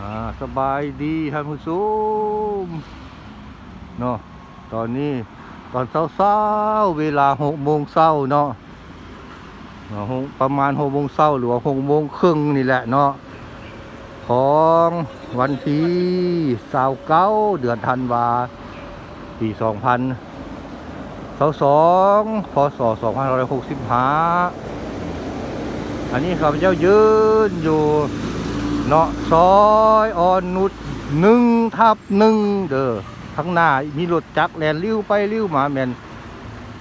อ่าสบายดีท่านผู้ชมเนาะตอนนี้ตอนเช้าๆเวลาหกโมงเช้าเนาะเนาะประมาณหกโมงเช้าหรือว่าหกโมงครึ่งนี่แหละเนาะของวันที่สาวเก้าเดือนธันวาปีสองพันสองสองพศสองพันร้อยหกสิบห้าอันนี้ข้าพเจ้ายืนอยู่ เนาะซอยอ่อนนุชหนึ่งทับหนึ่งเด้อข้างหน้ามีรถจักรแลนลิ้วไปลิ้วมาแมน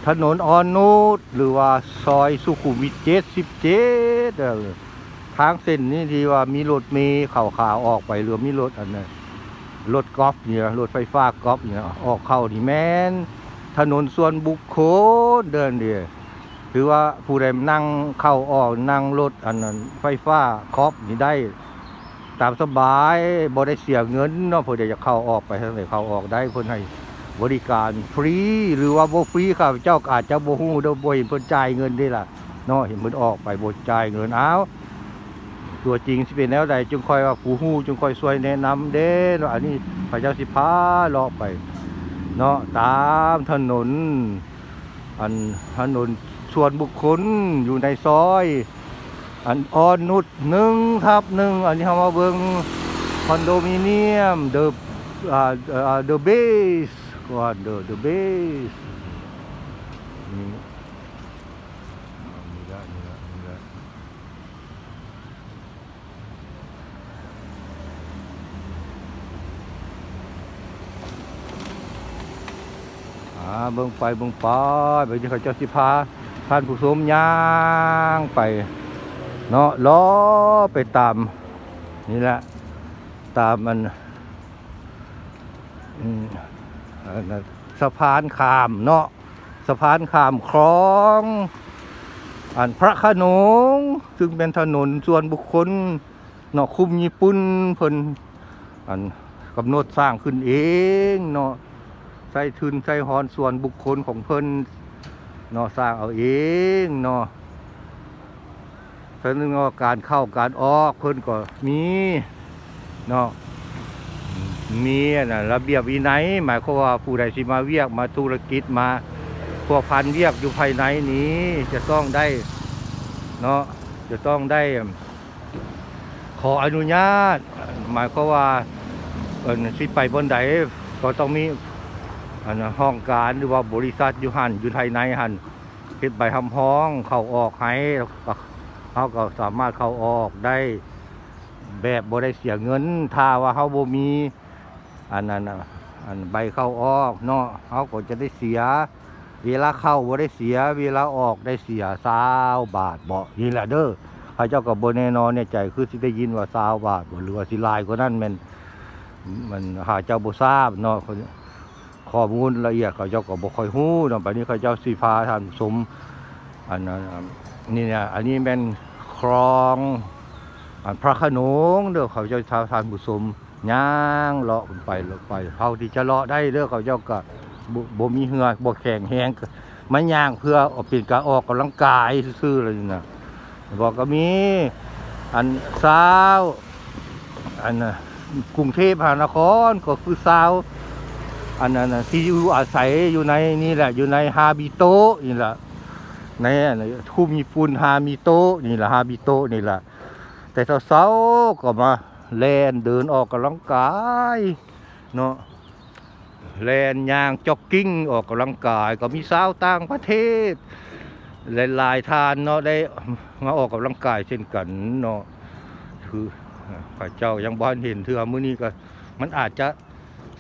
ถนนอ่อนนุชหรือว่าซอยสุขุมวิทเจ็ดสิบเจ็ดเด้อทางเส้นนี้ทีว่ามีรถเมล์เข่าขาออกไปหรือมีรถอันนั้นรถกอล์ฟเนี่ยรถไฟฟ้ากอล์ฟเนี่ยออกเข้านี่แมนถนนส่วนบุคคลเดินเดียคือว่าผู้ใดนั่งเข้าออกนั่งรถอันนั้นไฟฟ้ากอล์ฟนี่ได้ ตามสบายบ่ได้เสียเงินเนาะเพื่อจะเข้าออกไปทางไหนเข้าออกได้เพิ่นให้บริการฟรีหรือว่าบ่ฟรีข้าพเจ้าอาจจะบ่ฮู้เด้อบ่เห็นเพิ่นจ่ายเงินเด้ล่ะเนาะเห็นเพิ่นออกไปบ่จ่ายเงินอ้าวตัวจริงสิเป็นแนวใดจึงค่อยว่าผู้ฮู้จึงค่อยช่วยแนะนำเด้เนาะอันนี้พระเจ้าสิพาเลาะไปเนาะตามถนน อันถนนส่วนบุคคลอยู่ในซอย อันออนนุดหนึ่งทับหนึ่งอันนี้เขามาเบิงคอนโดมิเนียมเดอะอ่าเดอะเบสก่อนเดอะเดอะเบสนี่นี่ละนี่ละนี่ละอ่าเบิ่งไปเบิ่งไปไปที่เขาเจ้าสิพาท่านผู้ชมย่างไป เนาะล้อไปตาม นี่แหละ ตามมันสะพานขามเนาะสะพานขามคลองอันพระขนงซึ่งเป็นถนนส่วนบุคคลเนาะคุมญี่ปุ่นเพิ่นอันกำหนดสร้างขึ้นเองเนาะใส่ทุนใส่ฮอนส่วนบุคคลของเพิ่นเนาะสร้างเอาเองเนาะ เพิ่นก็การเข้าการออกเพิ่นก็มีเนาะมีนะระเบียบวินัยหมายความว่าผู้ใดสิมาเวียกมาธุรกิจมาพวกพันเวียกอยู่ภายในนี้จะต้องได้เนาะจะต้องได้ขออนุญาต หมายความว่าเอิ้นสิไปบนใดก็ต้องมีอันห้องการหรือว่าบริษัทอยู่หันอยู่ภายในหันเฮ็ดใบคำห้องเข้าออกให้ เขาก็สามารถเข้าออกได้แบบบ่ได้เสียเงินถ้าว่าเขาบ่มีอันนั้นอันใบเข้าออกเนาะเขาก็จะได้เสีย เวลาเข้าบ่ได้เสีย เวลาออกได้เสียสาวบาทบ่นี่แหละเด้อพระเจ้าก็บ่แน่นอนเนี่ยใจคือสิได้ยินว่าสาวบาทบ่หรือว่าสิลายกว่านั้นม่นมันหาเจ้าบ่ทราบเนาะข้อมูลละเอียดเขาเจ้าก็บ่ค่อยฮู้เนาะบัดนี้เขาเจ้าสิพาท่านสมอันนั้น นี่เนี่ยอันนี้เป็นคลองอันพระขนงเด้อเขาเจ้าชาวทานบุสมย่างเลาะไปเลาะไปเท่าที่จะเลาะได้เด้อเขาเจ้าก็บ่บมีเหงื่อบ่แข็งแห้งมันย่างเพื่อเอาเป็นการออกกำลังกายซื่อๆเลยนะบอกก็มีอันสาวอันกรุงเทพมหานครก็คือสาวอันนั้นที่อยู่อาศัยอยู่ในนี่แหละอยู่ในฮาบิโตนี่แหละ ในอันนี้ทุ่มญี่ปุ่นฮามิโตะนี่แหละฮามิโตะนี่แหละแต่เช้าๆก็มาแลนเดินออกกำลังกายเนาะแลนยางจ็อกกิ้งออกกำลังกาย ก็มีสาวต่างประเทศหลายๆทานเนาะได้มาออกกำลังกายเช่นกันเนาะคือข้าเจ้ายังบ้านเห็นเทื่อมื้อนี้ก็มันอาจจะ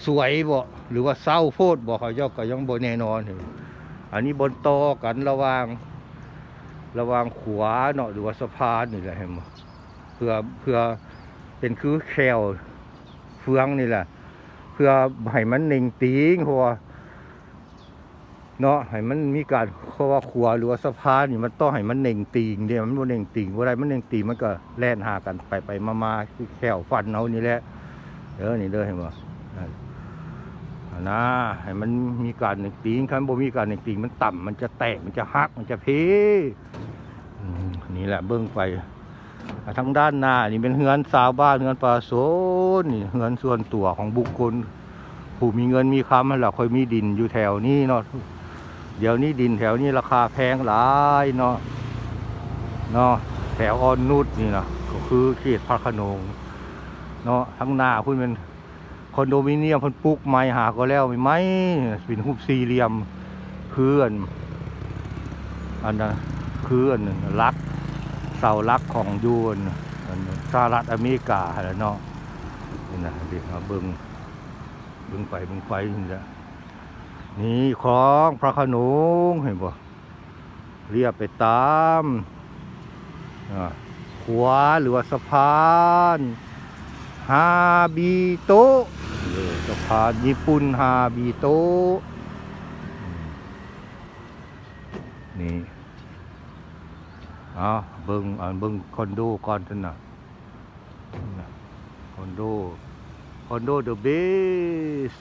สวยบ่หรือว่าเศร้าโพดบ่ข้าเจ้าก็ยังบ่แน่นอนเห็น อันนี้บนโตอกันระวางระวางขวาเนาะหรือว่าสะพานนี่แหละเห็นเพื่อเพื่อเป็นคือแคลเฟืองนี่แหละ เพื่อให้มันเน่งติงเพราะว่าเนาะให้มันมีการเพราะว่าขวาหรือว่าสะพานนี่มันต้องให้มันเน่งติงเดียวมันบ่เน่งติงบ่ได้มันเน่งติงมันก็แล่นหากันไปไปมามาคือแคลฟันเอานี่แหละเด้อนี่เด้อเห็นบ่ นะให้มันมีการหนึ่งตีงคันบ่มีการหนึ่งตีงมันต่ำมันจะแตกมันจะหักมันจะเพนี่แหละเบื้องไปอะทางด้านหน้านี่เป็นเฮือนสาวบ้านเฮือนป่าโสนนนี่เงินส่วนตัวของบุคคล ผู้มีเงินมีคำนั่นแหละค่อยมีดินอยู่แถวนี้เนาะเดี๋ยวนี้ดินแถวนี้ราคาแพงหลายเนาะเนาะแถวออนนุชนี่เนาะก็คือเขตพระขนงเนาะทั้งหน้าพุ่นเป็น คอนโดมิเนียมพิ่นปลูกไม้หาก็แล้วไม่ไหมเป็นรูปสี่เหลี่ยมคืออันอันนั้นคืออันนั้นรักเสาลักของยูนอันสหรัฐอเมริกาแล้วเนาะนี่นะเด็กมาเบิ้งเบิ้งไปเบิ้งไปนี่แหละนี่คลองพระขนงเห็นบ่เรียบไปตามอ่าขวาหรือว่าสะพาน ฮาบิโตะสะพานญี่ปุ่นฮาบิโตะนี่เอาเบิงอันเบิงคอนโดก่อนท่านนะคอนโดคอนโดเดอะเบส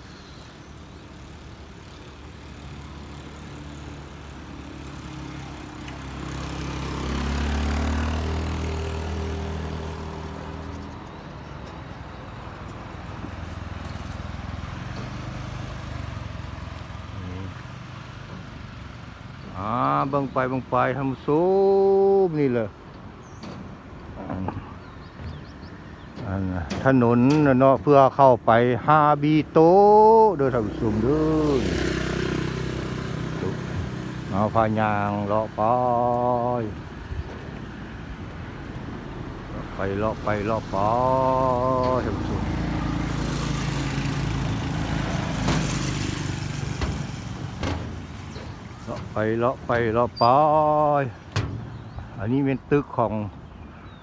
บิ่งไปบิ่งไปทำซูมนี่เลยอันอันน่ะถนนน่ะเนาะเพื่อเข้าไปฮาบิโตะเด้อท่านผู้ชมด้อเอาพายางเลาะไปไปเลาะไปเลาะไปทานผู้ชม เลาะไปเลาะไปเลาะไป อันนี้เป็นตึกของ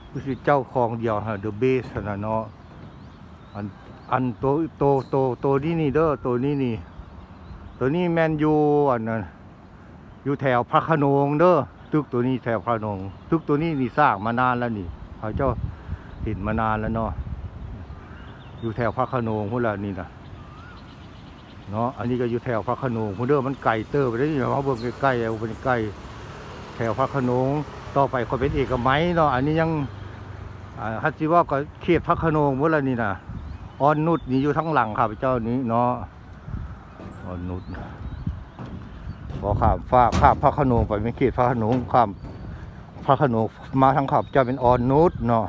ผู้สิเจ้าของเดียวฮะเดอะเบสนะเนาะอันอันโตโตโตโตนี้นี่เด้อโตนี้นี่ตัวนี้แมนยูอันนั้นอยู่แถวพระโขนงเด้อตึกตัวนี้แถวพระโขนงตึกตัวนี้นี่สร้างมานานแล้วนี่เขาเจ้าเห็นมานานแล้วเนาะอยู่แถวพระโขนงพวกเรานี่นะ เนาะอันนี้ก็อยู่แถวพระขนงพุ่นเด้อมันไก่เตอร์ไปได้ยังเขาเบิ่งใกล้ๆเอาเป็นใกล้แถวพระขนงต่อไปเขาเป็นเอกมัยเนาะอันนี้ยังฮัตจิว่าก็เขตพระขนงพุ่นละนี่นะออนนุชนี่อยู่ทั้งหลังข้าพเจ้านี้เนาะออนนุชพอข้ามฟ้าข้ามพระขนงไปไม่เขตพระขนงข้ามพระขนงมาทางข้าพเจ้าเป็นออนนุชเนาะ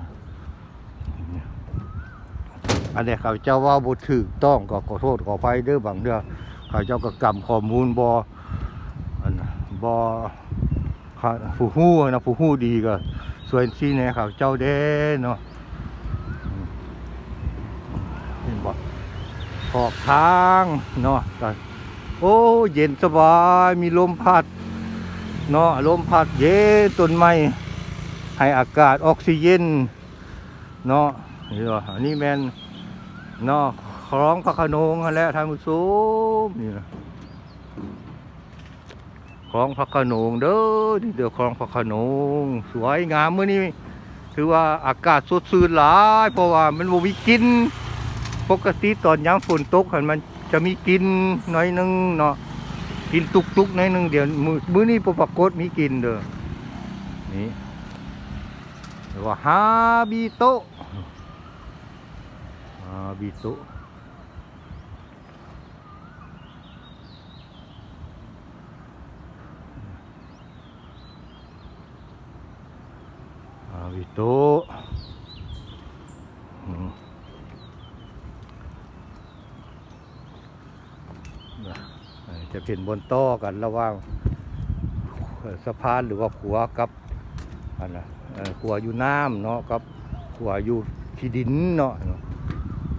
อันนี้ข้าเจ้าว่าบุถูกต้องก็ขอโทษขอไปเด้อบางเด้อข้าเจ้าก็กำข้อมูลบอันน่ะบข้าผู้ฮู้นะผู้ฮู้ดีก็ส่วนที่เนี่ยข้าเจ้าเด้เนาะเห็นบ่ขอบทางเนาะก็โอ้เย็นสบายมีลมพัดเนาะลมพัดเย็นต้นไม้ให้อากาศออกซิเจนเนาะนี่ว่าอันนี้แมน นาะคล้องพระขนงแหละท่านผู้ชมนี่นะคล้องพระขนงเด้อนี่เดี๋ยวคล้องพระขนงสวยงามมื้อนี้ถือว่าอากาศสดชื่นหลายเพราะว่ามันบ่มีกลินปกติตอนยามฝนตกหันมันจะมีกลินหน่อยนึงเนาะกินตุกๆหน่อยนึงเดี๋ยวมื้อนี้บ่ปรากฏมีกลินเด้อนี่เรียกว่าฮาบิโตะ อาบิโตอาบิโตจะเป็นบนต่อกันระหว่างสะพานหรือว่าขัวกับอันน่ะขัวอยู่น้ำเนาะกับขัวอยู่ที่ดินเนาะ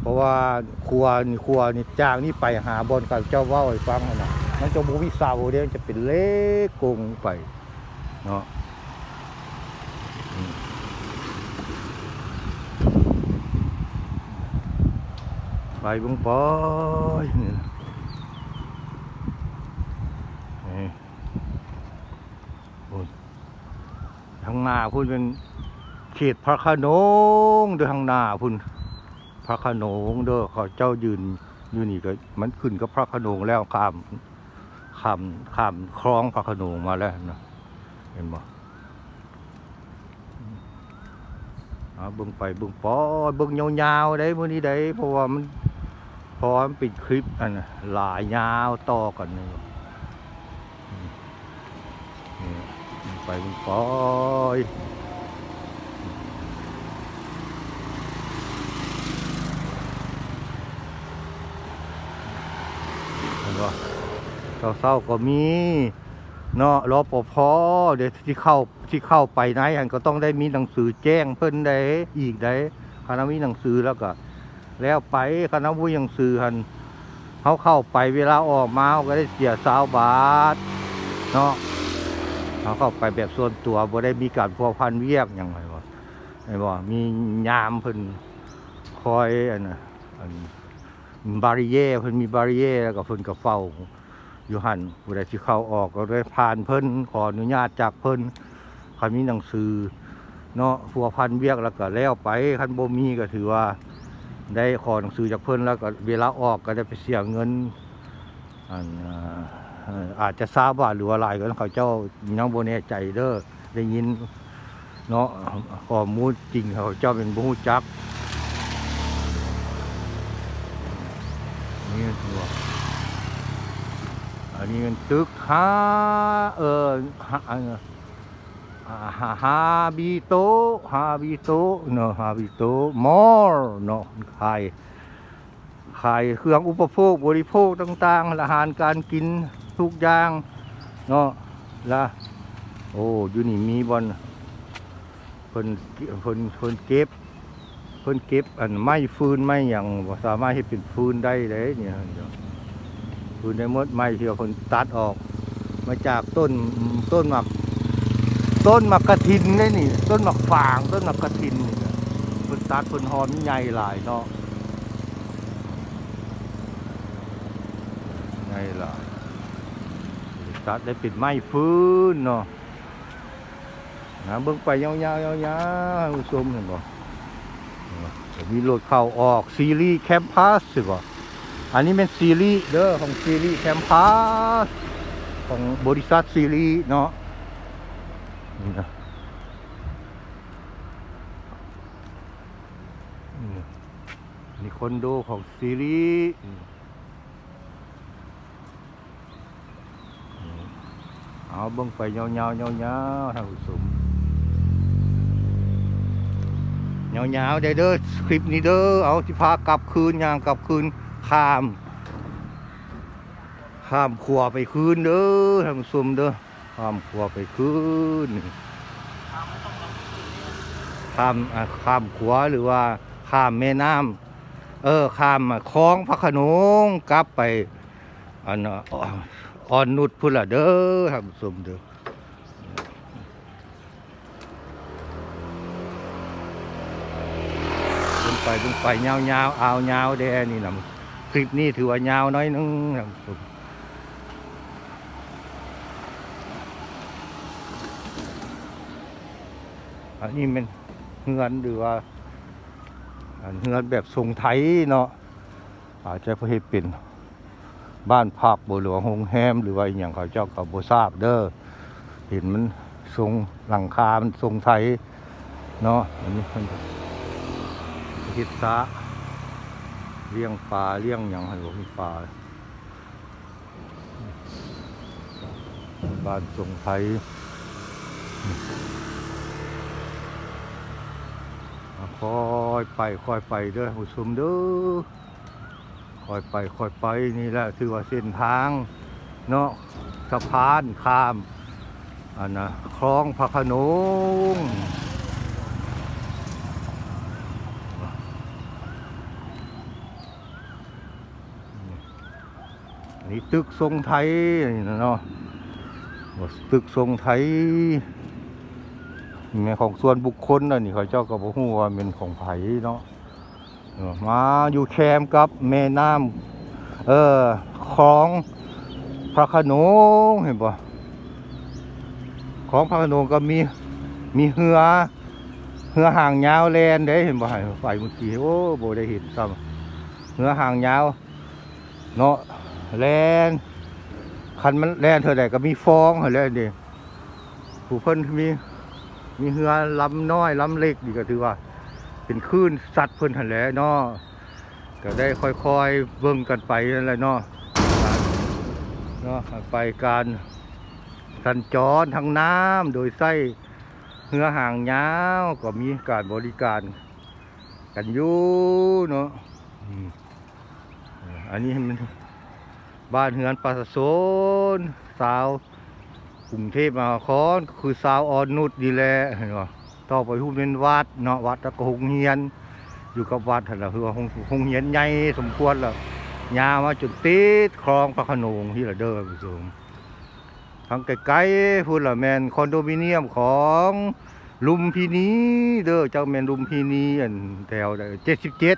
ราะว่าครัวนี่ครัวนี่จ้างนี่ไปหาบอนกับเจ้าว่าให้ฟังนั่นนะมันจะบูวิสาวเดียวจะเป็นเล็กกงไปเนาะไปบุงปอยนี่นะนี่พุ่นทางหน้าพุ่นเป็นเขตพระขนงเด้วยทางหน้าพุ่น พระขนงเด้อเขาเจ้ายืนอยู่นี่ก็มันขึ้นกับพระขนงแล้วข้ามข้ามข้ามคลองพระขนงมาแล้วนะเห็นบ่เอาเบิ่งไปเบิ่งปอเบิ่งยาวๆได้มื้อนี้ได้เพราะว่ามันเพราะมันป็นคลิปอันน่ะหลายยาวต่อกันนี่อืมนี่เบิ่งไปเบิ่งปอยเห็น บ่เศร้าๆก็มีเนาะรอปภเดี๋ยวที่เข้าที่เข้าไปไหนอันก็ต้องได้มีหนังสือแจ้งเพิ่นได้อีกได้คณะมีหนังสือแล้วก็ แล้วไปคณะวุ้หนังสือหันเขาเข้าไปเวลาออกมาเขาก็ได้เสียสาวบาทเนาะเขาเข้าไปแบบส่วนตัวบ่ได้มีการพัวพันเวียกอย่างไรวะไอ้บ่มียามเพิ่นคอยอันน่ะอัน บาริเย่เพิ่นมีบาริเย่แล้วก็เพิ่นก็เฝ้าอยู่หันผู้ใดที่เข้าออกก็ได้ผ่านเพิ่นขออนุญาตจากเพิ่นคันมีหนังสือเนาะพัวพันเวียกแล้วก็แล้วไปคันบ่มีก็ถือว่า ได้ขอหนังสือจากเพิ่นแล้วก็เวลาออกก็ได้ไปเสียเงินอันอาจจะทราบว่าหรือว่าหลายก็เขาเจ้ายังบ่แน่ใจเด้อได้ยินเนาะข้อมูลจริงเขาเจ้าเป็นบ่ฮู้จัก นนี้มันตึกฮาเออฮาฮาฮาบิโตฮาบิโตเนาะฮาบิโตมอลเนาะขายขายเครื่องอุปโภคบริโภคต่างๆอาหารการกินทุกอย่างเนาะละโอ้อยู่นี่มีบอลเพิ่นเพิ่นเพิ่นเก็บเพิ่นเก็บอันไม้ฟืนไม้หยังสามารถให้เป็นฟืนได้เลยเนี่ย เดี๋ยวคือในมดไม้ที่ว่าคนตัดออก มาจากต้นต้นหมัก ต้นหมักกระถินนี่นี่ ต้นหมักฝาง ต้นหมักกระถินนี่นะคนตัดคนหอมใหญ่หลายเนาะใหญ่หลายตัดได้ปิดไม้ฟื้นเนาะนะเบิ่งไปยาวๆยาวๆชมเห็นบ่มีรถเข้าออกซีรีส์แคมปัสสิบ่ อันนี้เป็นซีรีส์เด้อของซีรีส์แคมปัสของบริษัทซีรีส์เนาะนี่นะนี่คอนโดของซีรีส์อืมอืมเอาเบิ่งไปยาวๆยาวๆท่านผู้ชมยาวๆได้เด้อคลิปนี้เด้อเอาที่พากลับคืนยางกลับคืน ข้าม ข้ามขัวไปคืนเด้อท่านผู้ชมเด้อข้ามขัวไปคืนข้ามอ่าข้ามขัวหรือว่าข้ามแม่น้ำเออข้ามคลองพระขนงกลับไปอันอ่อนนุดพุ่นละเด้อท่านผู้ชมเด้อไปลงไปยาวๆเอายาวแดนี่นะ ลิปนี้ถือว่ายาวน้อยนึงครับอันนี้เป็นเฮือนหรือว่าเฮือนแบบทรงไทยเนาะอาจจะเพื่อเป็นบ้านพักบหรือว่าโรงแรมหรือว่าอย่างเขาเจ้ากับโบทราบเด้อเห็นมันทรงหลังคา มันทรงไทยเนาะอันนี้มันทิศซะ เลี้ยงปลาเลี้ยงอย่างให้ผมมีปลาบ้านทรงไทยคอยไปคอยไปเด้อผู้ชมเด้อคอยไปคอยไปนี่แหละถือว่าเส้นทางเนาะสะพานข้ามอันนะคลองพระขนง นนี้ตึกทรงไทยนี่นะเนาะตึกทรงไทยแม่ของส่วนบุคคลนะนี่เขาเจ้าก็บอกว่าเป็นของไผเนาะมาอยู่แคมกับแม่น้ำเออคลองพระขนงเห็นปะของพระขนงก็มีมีเหือเหือห่างยาวแลนได้เห็นปะไฟเมื่อกี้โอ้โบได้เห็นซ้ำเหือห่างยาวเนาะ แลนคันมันแลนเท่าใดก็มีฟองเท่าไรเดีผู้เพิ่นมีมีเหือลำน้อยลำเล็กดีก็ถือว่า เป็นคลื่นสัตว์เพิ่นหันแหละเนาะก็ได้ค่อยๆเบิ่งกันไปนั่นแหละเนาะเนาะไปการสัญจรทางน้ำโดยใช้เรือห่างยาวก็มีการบริการ กันอยู่เนาะอันนี้มัน บ้านเฮือนประชาชนสาวกรุงเทพมหานครคือสาวออนนุชดีแหละเห็นบ่ต่อไปผู้เป็นวัดเนาะวัดแล้วก็หงเฮียน อยู่กับวัดหั่นล่ะคือว่าหงหงเฮียนใหญ่สมควรแล้วยาวมาจนติดคลองพระขนงที่ละเด้อผู้ชมทางไกลๆพูดละแมนคอนโดมิเนียมของลุมพินีเด้อเจ้าแมนลุมพินีอันแถวเจ็ดสิบเจ็ด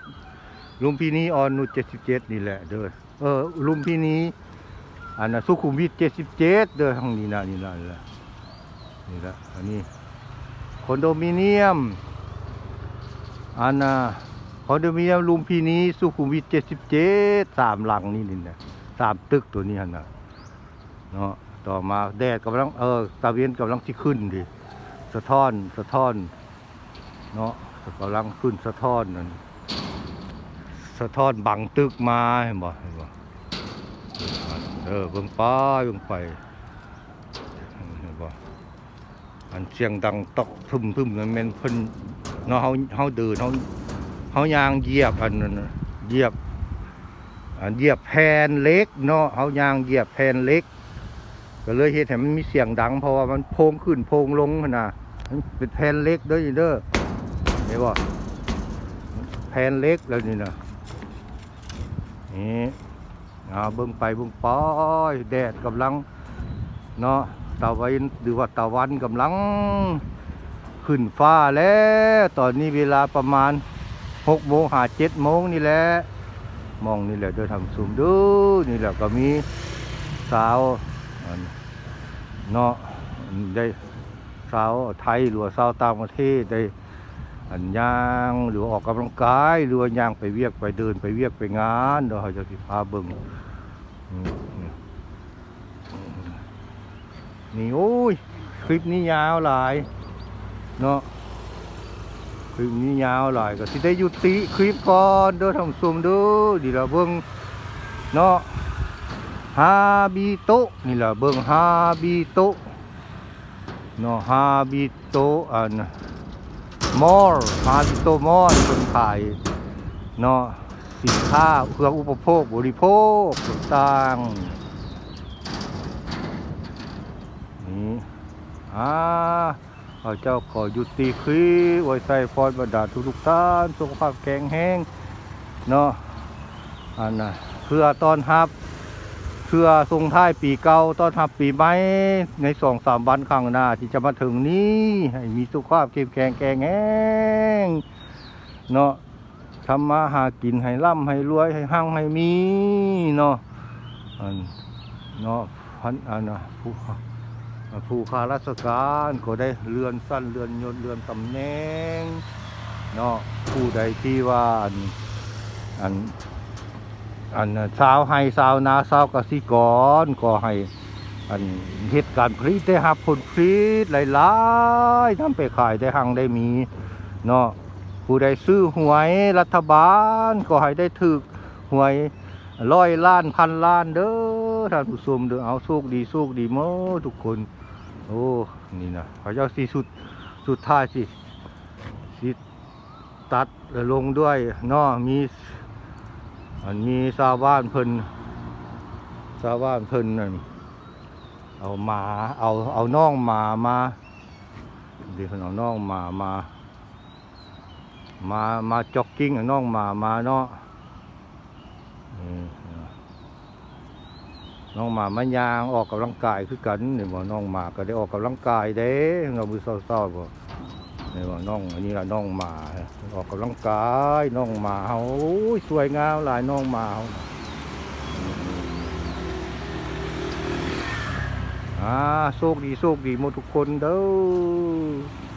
ลุมพินีออนนุเจ็ดสิบเจ็ดนี่แหละเด้อ เออลุมพินีอันน่ะสุขุมวิทเจ็ดสิบเจ็ดเด้อทางนี้นะนี่ละนี่ละนี่ละอันนี้คอนโดมิเนียมอันน่ะคอนโดมิเนียมลุมพินีสุขุมวิทเจ็ดสิบเจ็ดสามหลังนี่นี่นะสามตึกตัวนี้หั่นนะเนาะต่อมาแดดกำลังเออตะเวนกำลังที่ขึ้นดิสะท้อนสะท้อนเนาะกำลังขึ้นสะท้อนนั่นสะท้อนบังตึกมาเห็นบ่ เออเบิ่งไป้าเบิ่งไปบ่อันเสียงดังตอกทึมทึมนั่นแม่นเพิ่นเนาะเฮาเฮาเดินเฮาเฮายางเหยียบอันนั้นเหยียบอันเหยียบแผ่นเล็กเนาะเฮายางเหยียบแผ่นเล็ก ก็เลยเฮ็ดให้มันมีเสียงดัง เพราะว่ามันโพงขึ้นโพงลงหั่นน่ะมันเป็นแผ่นเล็กเด้อนี่เด้อเห็นบ่แผ่นเล็กแล้วนี่น่ะนี่ เอาเบิ่งไปเบิ่งไปแดดกำลังเนาะตะวันหรือว่าตะวันกำลัง ขึ้นฟ้าแล้วตอนนี้เวลาประมาณหกโมงหาเจ็ดโมงนี่แหละมองนี่แหละเดินทำสูมดูนี่แหละก็มีสาวเนาะได้สาวไทยหรือว่าสาวต่างประเทศได้อันย่างหรือว่าออกกำลังกายหรือว่าย่างไปเวียกไปเดินไปเวียกไปงานเดี๋ยวเขาจะพาเบิ่ง นี่โอ้ย คลิปนี้ยาวหลาย เนาะคลิปนี้ยาวหลายก็สิได้ยุติคลิปก่อนเด้อท่านผู้ชมเด้อดีละเบิ่งเนาะฮาบิโตะนี่ละเบิ่งฮาบิโตะเนาะฮาบิโตอันมอลฮาบิโตมอลคนขายเนาะ สินค้าเครื่องอุปโภคบริโภคต่างๆนี่อ่าข้าเจ้าขอหยุดติคลิปไว้ใส่พรบรรดาทุกทุกท่านสุขภาพแข็งแรงเนาะอันน่ะเพื่อตอนรับเพื่อส่งท้ายปีเก่าตอนรับปีใหม่ในสองสามวันข้างหน้าที่จะมาถึงนี้ให้มีสุขภาพเข้มแข็งแข็งแรงเนาะ ทำมาหากินให้ร่ำให้รวยให้หั่งให้มีเนาะอันเนาะพันอันนะผู้ผู้ข้าราชการก็ได้เลื่อนสั้นเลื่อนยศเลื่อนตำแหน่งเนาะผู้ใดที่ว่าอันอันอันสาวให้สาวนาสาวกสิกรก็ให้อันเหตุการณ์ผลิตได้รับผลผลิตหลายๆทำไปขายได้หังได้มีเนาะ ผู้ใดซื้อหวยรัฐบาล ก็ให้ได้ถึกหวยร้อยล้านพันล้านเด้อท่านผู้ชมเด้อเอาโชคดีโชคดีหมดทุกคน โอ้นี่นะเขาเจ้าสีสุดสุดท้ายสิสิตัดลงด้วยนามีอันมีชาวบ้านเพิ่นชาวบ้านเพิ่นนั่นเอาหมาเอาเอาน้องหมามาดี๋ยวเพิ่นเอาน้องหมามา มามาจ็อกกิ้งน้องหมามาเนาะน่องหมามันยางออกกำลังกายคือกันนี่บ่น้องหมาก็ได้ออกกำลังกายเด้เรามือเศร้าๆบ่นี่บ่น้องอันนี้ละน้องหมาออกกำลังกายน้องหมาเฮาโอ้ยสวยงามหลายน้องหมาเฮาอ่าโชคดีโชคดีหมดทุกคนเด้อ